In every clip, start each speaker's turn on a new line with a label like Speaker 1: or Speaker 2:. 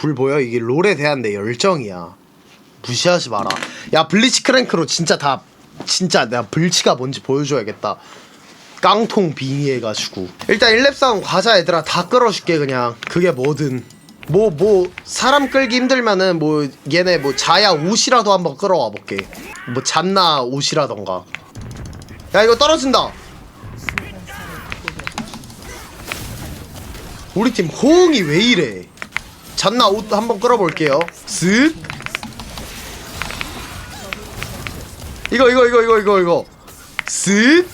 Speaker 1: 불 보여? 이게 롤에 대한 내 열정이야. 무시하지 마라. 야 블리치 크랭크로 진짜 다 진짜 내가 블치가 뭔지 보여줘야겠다. 깡통 빙의해가지고 일단 1렙 싸움 가자 얘들아 다 끌어줄게 그냥 그게 뭐든 뭐뭐 사람 끌기 힘들면은 뭐 얘네 뭐 자야 옷이라도 한번 끌어와 볼게 뭐 잔나 옷이라던가 야 이거 떨어진다 우리 팀 호응이 왜 이래 잔나 옷 한번 끌어볼게요 쓱 이거 이거 이거 이거 이거 이거 쓱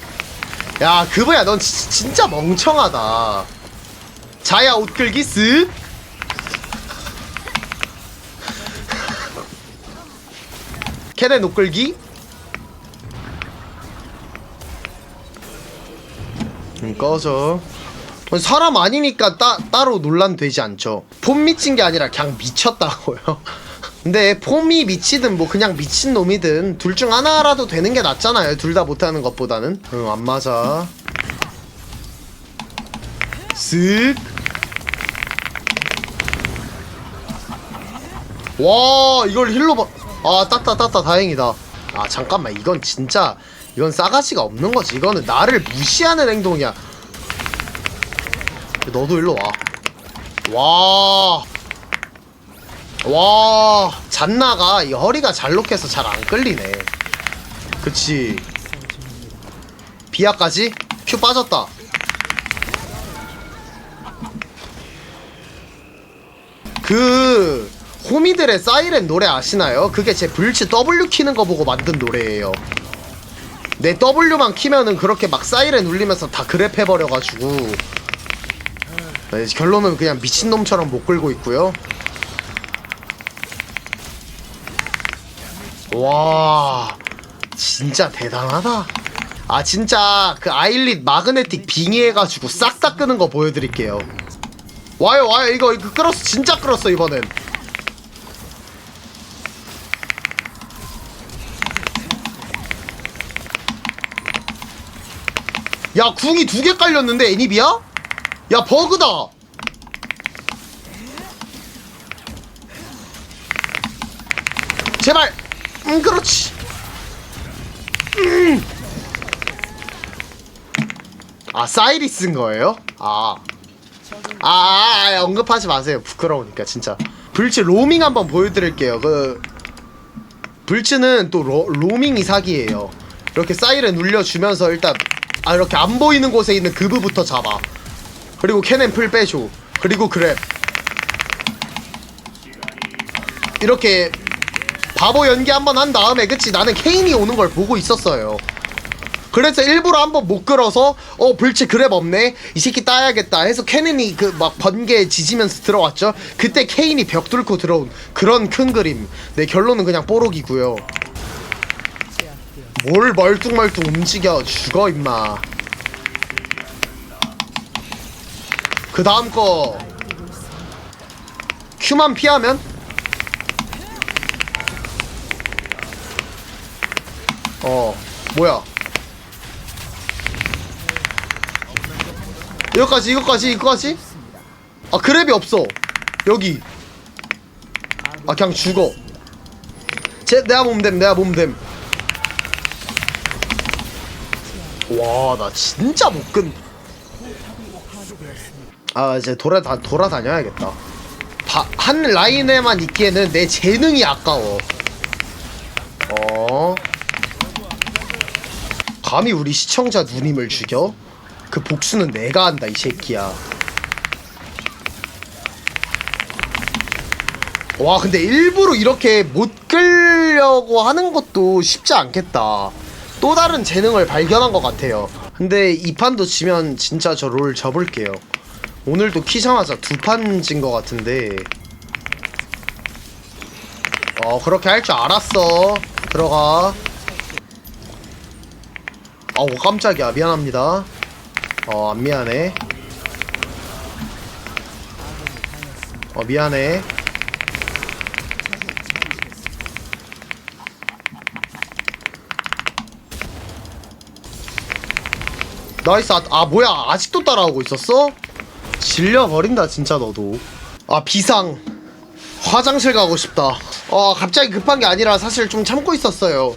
Speaker 1: 야, 그거야, 넌 지- 진짜 멍청하다. 자야 옷 끌기 쓱. 캐넨 옷 끌기. 음, 꺼져. 사람 아니니까 따, 따로 논란되지 않죠. 폼 미친 게 아니라 그냥 미쳤다고요. 근데 폼이 미치든 뭐 그냥 미친 놈이든 둘 중 하나라도 되는 게 낫잖아요. 둘 다 못하는 것보다는. 응, 안 맞아. 쓱. 와, 이걸 힐로 봐. 아, 땄다, 땄다, 다행이다. 아, 잠깐만. 이건 진짜, 이건 싸가지가 없는 거지. 이거는 나를 무시하는 행동이야. 너도 일로 와. 와. 와 잔나가 이 허리가 잘록해서 잘 안 끌리네 그치 비아까지 큐 빠졌다 그 호미들의 사이렌 노래 아시나요? 그게 제 불치 W 키는 거 보고 만든 노래예요 내 W만 키면은 그렇게 막 사이렌 울리면서 다 그랩 해버려가지고 네, 결론은 그냥 미친놈처럼 못 끌고 있고요. 와 진짜 대단하다. 아 진짜 그 아일릿 마그네틱 빙의해가지고 싹 다 끄는 거 보여드릴게요. 와요 와요. 이거 이거 끌었어. 진짜 끌었어 이번엔. 야 궁이 두 개 깔렸는데 애니비야? 야 버그다! 제발! 음 그렇지. 음. 아 사이리스인 거예요? 아. 아, 아, 아 언급하지 마세요. 부끄러우니까 진짜. 불치 로밍 한번 보여드릴게요. 그 불치는 또 로, 로밍이 사기예요. 이렇게 사이렌 울려주면서 일단 아 이렇게 안 보이는 곳에 있는 그브부터 잡아 그리고 풀 빼줘. 그리고 그랩. 이렇게 바보 연기 한번 한 다음에 그치? 나는 케인이 오는 걸 보고 있었어요. 그래서 일부러 한번 못 끌어서 어 불치 그랩 없네? 이 새끼 따야겠다 해서 케넨이 그 막 번개 지지면서 들어왔죠. 그때 케인이 벽 뚫고 들어온 그런 큰 그림. 내 결론은 그냥 뽀록이고요. 뭘 멀뚱멀뚱 움직여 죽어 임마 그 다음 거. 큐만 피하면? 어 뭐야? 이거까지 이거까지 이거까지? 아 그랩이 없어. 여기. 아 그냥 죽어. 제 내가 몸됨 내가 몸됨. 와나 진짜 못끈 아 이제 돌아다 돌아다녀야겠다. 바, 한 라인에만 있기에는 내 재능이 아까워. 어? 감히 우리 시청자 누님을 죽여? 그 복수는 내가 한다 이 새끼야. 와 근데 일부러 이렇게 못 끌려고 하는 것도 쉽지 않겠다. 또 다른 재능을 발견한 것 같아요. 근데 이 판도 지면 진짜 저 롤 접을게요 오늘도 키자마자 두 판 진 것 같은데. 어 그렇게 할 줄 알았어. 들어가. 어우 깜짝이야. 미안합니다. 어 안 미안해. 어 미안해. 나이스. 아, 아 뭐야. 아직도 따라오고 있었어? 질려버린다 진짜 너도 아 비상 화장실 가고 싶다. 어, 갑자기 급한 게 아니라 사실 좀 참고 있었어요.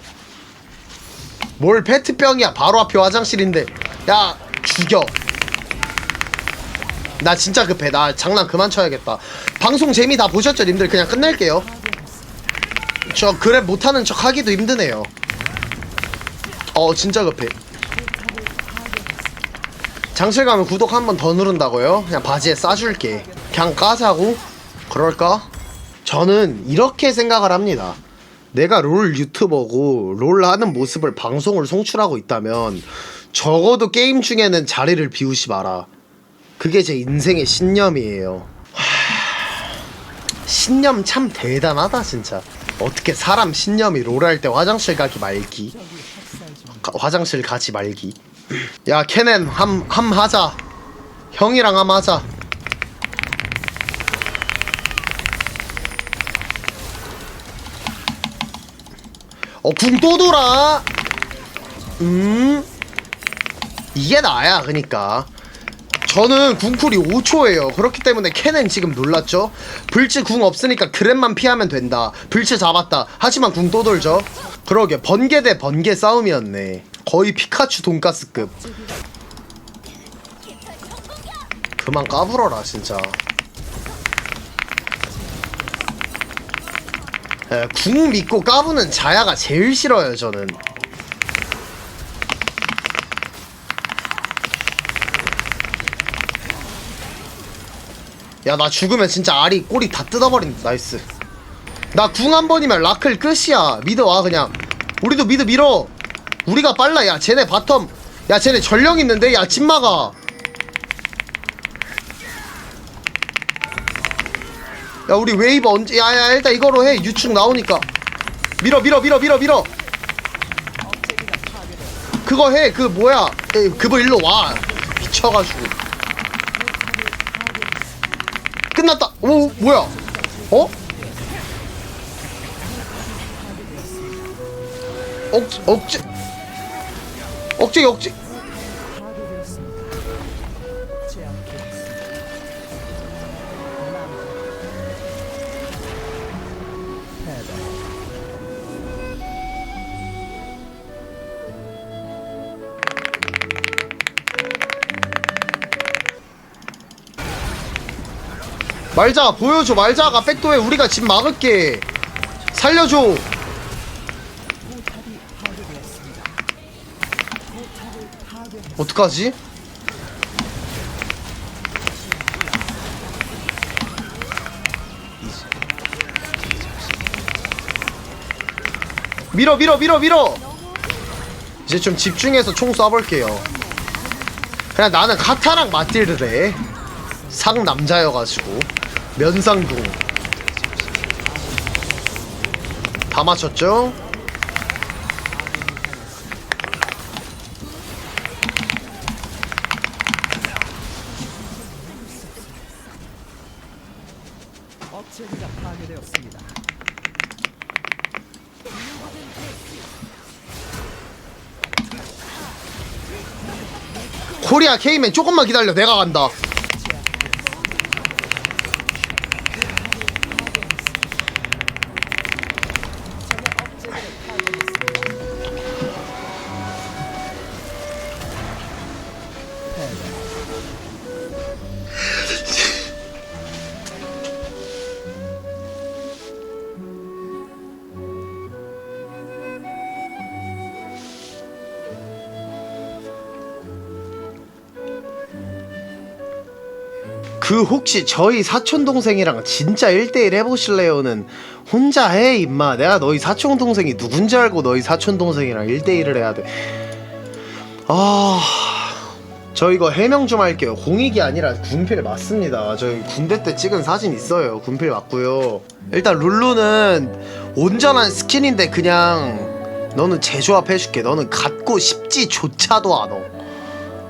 Speaker 1: 뭘 페트병이야. 바로 앞에 화장실인데. 야, 죽여. 나 진짜 급해. 나 장난 그만 쳐야겠다. 방송 재미 다 보셨죠, 님들? 그냥 끝낼게요. 저 그랩 못하는 척 하기도 힘드네요. 어, 진짜 급해. 장실 가면 구독 한 번 더 누른다고요? 그냥 바지에 싸줄게. 그냥 까자고? 그럴까? 저는 이렇게 생각을 합니다. 내가 롤 유튜버고 롤 하는 모습을 방송을 송출하고 있다면 적어도 게임 중에는 자리를 비우지 마라. 그게 제 인생의 신념이에요. 하... 신념 참 대단하다 진짜. 어떻게 사람 신념이 롤 할 때 화장실 가기 말기. 가- 화장실 가지 말기. 야 케넨 함, 함 하자. 형이랑 함 하자. 어, 궁 또 돌아. 음. 이게 나야, 그니까. 저는 궁쿨이 5초예요. 그렇기 때문에 캐넨 지금 놀랐죠? 불치 궁 없으니까 그랩만 피하면 된다. 불치 잡았다. 하지만 궁 또 돌죠? 그러게, 번개 대 번개 싸움이었네. 거의 피카츄 돈가스급. 그만 까불어라, 진짜. 예, 궁 믿고 까부는 자야가 제일 싫어요 저는. 야 나 죽으면 진짜 알이 꼬리 다 뜯어버린다 나이스. 나 궁 한 번이면 라클 끝이야. 미드 와 그냥. 우리도 미드 밀어 우리가 빨라. 야 쟤네 바텀. 야 쟤네 전령 있는데? 야 집마가 야 우리 웨이브 언제 야야 일단 이거로 해. 유충 나오니까. 밀어 밀어 밀어 밀어 밀어. 그거 해. 그 뭐야? 에, 그거 일로 와. 미쳐가지고. 끝났다. 오 뭐야? 어? 억지 억지 억지 억지. 말자 보여줘. 말자가 백도에 우리가 집 막을게. 살려줘 어떡하지? 밀어 밀어 밀어 밀어! 이제 좀 집중해서 총 쏴볼게요. 그냥 나는 카타랑 해 상남자여가지고. 면상궁 다 맞췄죠?
Speaker 2: 업체가 파괴되었습니다.
Speaker 1: 코리아 K맨 조금만 기다려 내가 간다 그 혹시 저희 사촌 동생이랑 진짜 1대1 해보실래요는 혼자 해 임마. 내가 너희 사촌 동생이 누군지 알고 너희 사촌 동생이랑 1대1을 해야 돼 아 저 이거 해명 좀 할게요. 공익이 아니라 군필 맞습니다. 저희 군대 때 찍은 사진 있어요. 군필 맞고요. 일단 룰루는 온전한 스킨인데 그냥 너는 재조합 해줄게. 너는 갖고 싶지조차도 않아.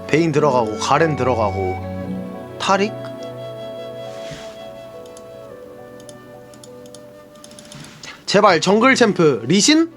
Speaker 1: 베인 들어가고 가렌 들어가고. 타릭 제발 정글 챔프 리신?